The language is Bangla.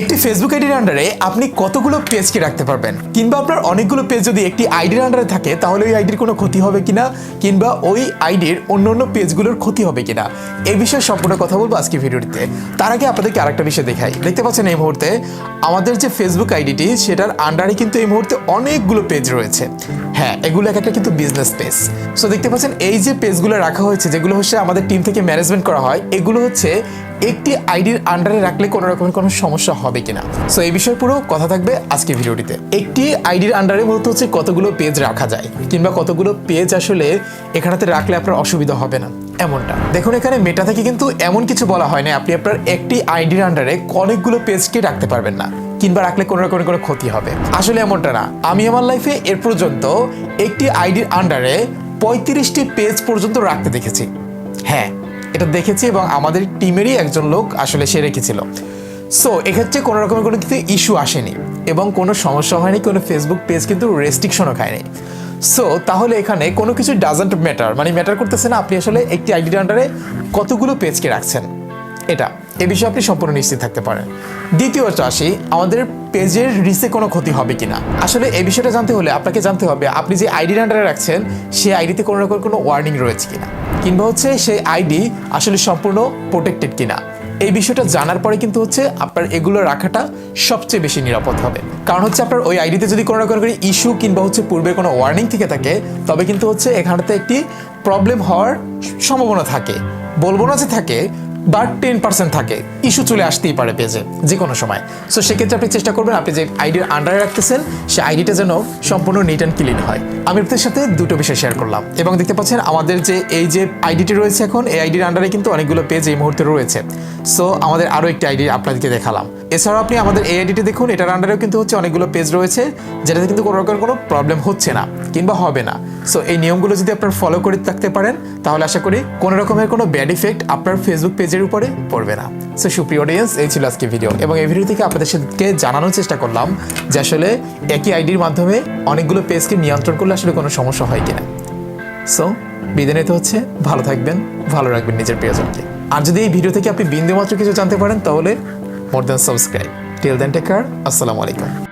একটি ফেসবুক আইডির আন্ডারে আপনি কতগুলো পেজকে রাখতে পারবেন? কিংবা আপনার অনেকগুলো পেজ যদি একটি আইডির আন্ডারে থাকে, তাহলে ওই আইডির কোনো ক্ষতি হবে কিনা? কিংবা ওই আইডির অন্য অন্য পেজগুলোর ক্ষতি হবে কিনা? এই বিষয়ে সম্পূর্ণ কথা বলব আজকে ভিডিওটিতে। তার আগে আপনাদেরকে আরেকটা বিষয় দেখাই। দেখতে পাচ্ছেন এই মুহূর্তে আমাদের যে ফেসবুক আইডিটি সেটার আন্ডারে কিন্তু এই মুহূর্তে অনেকগুলো পেজ রয়েছে। হ্যাঁ এগুলো এক একটা কিন্তু বিজনেস পেজ সো দেখতে পাচ্ছেন, এই যে পেজগুলো রাখা হয়েছে, যেগুলো হচ্ছে আমাদের টিম থেকে ম্যানেজমেন্ট করা হয়, এগুলো হচ্ছে একটি আইডির আন্ডারে রাখলে কোনো রকমের কোনো সমস্যা হবে কিনা? সো এই বিষয়ে পুরো কথা থাকবে আজকে ভিডিওটিতে। একটি আইডির আন্ডারে মূলত হচ্ছে কতগুলো পেজ রাখা যায়, কিংবা কতগুলো পেজ আসলে এখানেতে রাখলে আপনার অসুবিধা হবে না, এমনটা। দেখুন, এখানে মেটা থেকে কিন্তু এমন কিছু বলা হয় না, আপনি আপনার একটি আইডির আন্ডারে অনেকগুলো পেজকে রাখতে পারবেন না, কিংবা রাখলে কোনো রকমের কোনো ক্ষতি হবে। আসলে এমনটা না, আমি আমার লাইফে এর পর্যন্ত একটি আইডির আন্ডারে পঁয়ত্রিশটি পেজ পর্যন্ত রাখতে দেখেছি। হ্যাঁ এটা দেখেছি এবং আমাদের টিমেরই একজন লোক আসলে সে রেখেছিল। সো এক্ষেত্রে কোনো রকমের কোনো কিন্তু ইস্যু আসেনি এবং কোনো সমস্যা হয়নি, কোনো ফেসবুক পেজ কিন্তু রেস্ট্রিকশনও খায়নি। সো তাহলে এখানে কোনো কিছু ডাজেন্ট ম্যাটার মানে ম্যাটার করতেছে না, আপনি আসলে একটি আইডির আন্ডারে কতগুলো পেজকে রাখছেন। এটা। এ বিষয়ে আপনি সম্পূর্ণ নিশ্চিত থাকতে পারেন। দ্বিতীয়ত আসি আমাদের পেজের রিসে কোনো ক্ষতি হবে কিনা? আসলে এই বিষয়টা জানতে হলে আপনাকে জানতে হবে, আপনি যে আইডির আন্ডারে রাখছেন, সেই আইডিতে কোনো রকম কোনো ওয়ার্নিং রয়েছে কিনা? কিংবা হচ্ছে সেই আইডি আসলে সম্পূর্ণ প্রোটেক্টেড কিনা? এই বিষয়টা জানার পরে কিন্তু হচ্ছে আপনার এগুলো রাখাটা সবচেয়ে বেশি নিরাপদ হবে। কারণ হচ্ছে আপনার ওই আইডিতে যদি কোনো রকম করে ইস্যু কিংবা হচ্ছে পূর্বে কোনো ওয়ার্নিং থেকে থাকে, তবে কিন্তু হচ্ছে এখানেতে একটি প্রবলেম হওয়ার সম্ভাবনা থাকে। বলব না যে থাকে বাট টেন পার্সেন্ট থাকে। ইস্যু চলে আসতেই পারে পেজে যে কোনো সময়। সো সেক্ষেত্রে আপনি চেষ্টা করবেন, আপনি যে আইডির আন্ডারে রাখতেছেন, সে আইডিটা যেন সম্পূর্ণ নিট অ্যান্ড ক্লিন হয়। আমি আপনাদের সাথে দুটো বিষয় শেয়ার করলাম। এবং দেখতে পাচ্ছেন আমাদের যে এই যে আইডিটি রয়েছে এখন, এই আইডির আন্ডারে কিন্তু অনেকগুলো পেজ এই মুহূর্তে রয়েছে। সো আমাদের আরও একটি আইডি আপনাদেরকে দেখালাম। এছাড়াও আপনি আমাদের এই আইডিটি দেখুন, এটার আন্ডারেও কিন্তু হচ্ছে অনেকগুলো পেজ রয়েছে, যেটাতে কিন্তু কোনো রকম কোনো প্রবলেম হচ্ছে না, কিংবা হবে না। সো এই নিয়মগুলো যদি আপনার ফলো করে থাকতে পারেন, তাহলে আশা করি কোনো রকমের কোনো ব্যাড ইফেক্ট আপনার ফেসবুক পেজের উপরে পড়বে না। সো সুপ্রিয় অডিয়েন্স এই ছিল আজকে ভিডিও এবং এই ভিডিও থেকে আপনাদের সাথে জানানোর চেষ্টা করলাম যে আসলে একই আইডির মাধ্যমে অনেকগুলো পেজকে নিয়ন্ত্রণ করলে আসলে কোনো সমস্যা হয় কিনা। সো বিদায় নিতে হচ্ছে। ভালো থাকবেন, ভালো রাখবেন নিজের প্রিয়জনকে। আর যদি এই ভিডিও থেকে আপনি বিন্দুমাত্র কিছু জানতে পারেন, তাহলে more than subscribe tell then taker আসসালামু আলাইকুম।